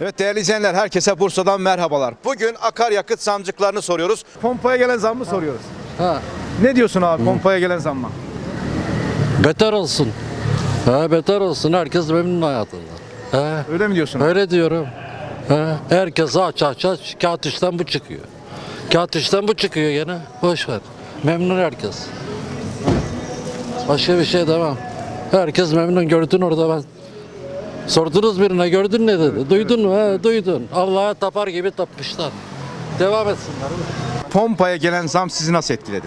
Evet değerli izleyenler herkese Bursa'dan merhabalar. Bugün akaryakıt zamcıklarını soruyoruz. Pompaya gelen zammı soruyoruz. Ha, Ne diyorsun abi pompaya gelen zamma? beter olsun. Ha, beter olsun. Herkes memnun hayatından. Ha, Öyle mi diyorsun? öyle diyorum. Ha, herkes aç aç aç. Kağıt işten bu çıkıyor. Kağıt işten bu çıkıyor gene. Boş ver. Memnun herkes. Başka bir şey demem. Herkes memnun. Gördün orada ben. Sordunuz birine gördün ne dedi? Duydun mu? He, duydun. Allah'a tapar gibi tapmışlar. Devam etsinler. Pompaya gelen zam sizi nasıl etkiledi?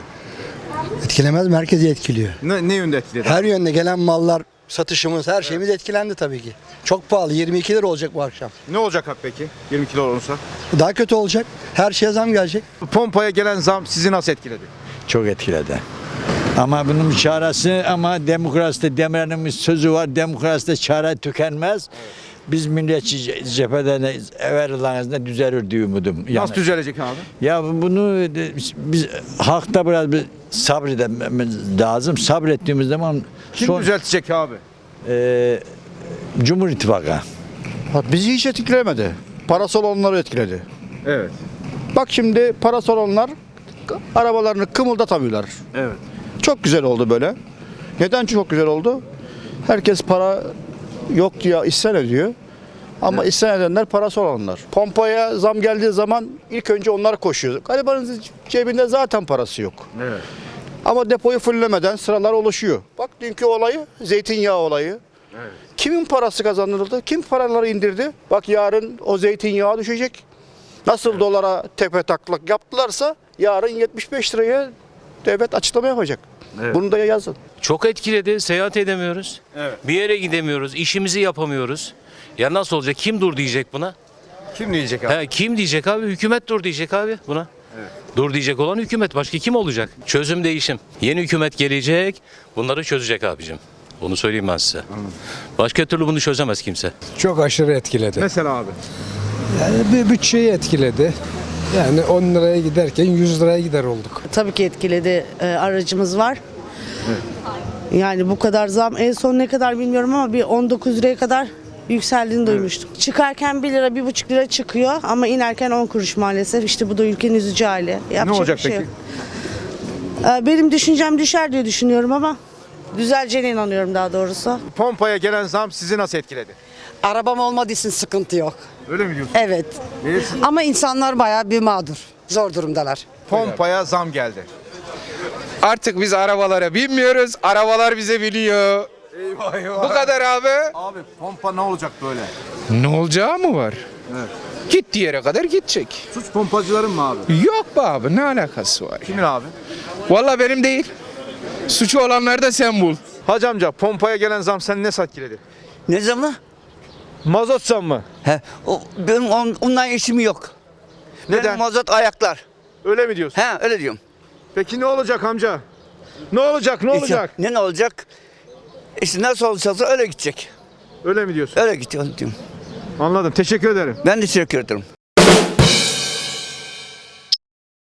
Etkilemez mi? Herkesi etkiliyor. Ne, ne yönde etkiledi? Her yönde gelen mallar, satışımız, her şeyimiz etkilendi tabii ki. Çok pahalı. 22 lira olacak bu akşam. Ne olacak abi peki 20 kilo olursa? Daha kötü olacak. Her şeye zam gelecek. Pompaya gelen zam sizi nasıl etkiledi? çok etkiledi. Ama bunun çaresi ama demokraside Demirel'in sözü var. Demokraside çare tükenmez. Biz milliyetçi ce- cepheden evvellerinde düzelir diye umudum. Yani, Nasıl düzelecek abi? ya bunu biz halkta biraz bir sabredememiz lazım. Sabrettiğimiz zaman Kim son düzeltecek abi? e, Cumhur İttifakı. Ha, Bizi hiç etkilemedi. Parasal olanları etkiledi. Evet. Bak şimdi parasal olanlar arabalarını kımıldatamıyorlar. Evet. Çok güzel oldu böyle. Neden çok güzel oldu? Herkes para yok diye isyan ediyor. Ama isyan edenler parasal olanlar. Pompaya zam geldiği zaman ilk önce onlar koşuyor. Garibanın cebinde zaten parası yok. Evet. Ama depoyu fullemeden sıralar oluşuyor. Bak dünkü olayı zeytinyağı olayı. Kimin parası kazanıldı? Kim paraları indirdi? Bak yarın o zeytinyağı düşecek. Nasıl dolara tepe taklak yaptılarsa yarın 75 liraya devlet açıklama yapacak. Bunu da yazın. Çok etkiledi. Seyahat edemiyoruz. Evet. Bir yere gidemiyoruz. işimizi yapamıyoruz. Ya nasıl olacak? Kim dur diyecek buna? Kim diyecek abi? He, kim diyecek abi? Hükümet dur diyecek abi buna. Dur diyecek olan hükümet. Başka kim olacak? Çözüm değişim. Yeni hükümet gelecek. Bunları çözecek abicim. Bunu söyleyeyim ben size. Başka türlü bunu çözemez kimse. Çok aşırı etkiledi. Mesela abi. Yani bir bütçeyi etkiledi. Yani 10 liraya giderken 100 liraya gider olduk. Tabii ki etkiledi. Ee, aracımız var. Yani bu kadar zam en son ne kadar bilmiyorum ama bir 19 liraya kadar yükseldiğini duymuştum. Çıkarken 1 lira 1,5 lira çıkıyor ama inerken 10 kuruş maalesef. İşte bu da ülkenin üzücü hali. Yapacak ne olacak bir şey peki? yok. Ee, benim düşüncem düşer diye düşünüyorum ama düzeleceğine inanıyorum daha doğrusu. Pompaya gelen zam sizi nasıl etkiledi? Arabam olmadığı için sıkıntı yok. Öyle mi diyorsun? Evet. Verirsin. Ama insanlar bayağı bir mağdur. Zor durumdalar. Pompaya zam geldi. Artık biz arabalara binmiyoruz. Arabalar bize biliyor. Eyvah eyvah. Bu kadar abi. Abi pompa ne olacak böyle? Ne olacağı mı var? Gittiği yere kadar gidecek. Suç pompacıların mı abi? Yok be abi ne alakası var? Kimin abi? Valla benim değil. Suçu olanları da sen bul. Hacı amca pompaya gelen zam seni ne etkiledi? Ne zaman? Mazot zam mı? He, o, benim on, onunla işim yok. Neden? Benim mazot ayaklar. Öyle mi diyorsun? He öyle diyorum. Peki ne olacak amca? Ne olacak? Ne İşte olacak? ne ne olacak? İşte nasıl olacaksa öyle gidecek. Öyle mi diyorsun? Öyle gidiyor diyorum. Anladım. Teşekkür ederim. Ben de teşekkür ederim.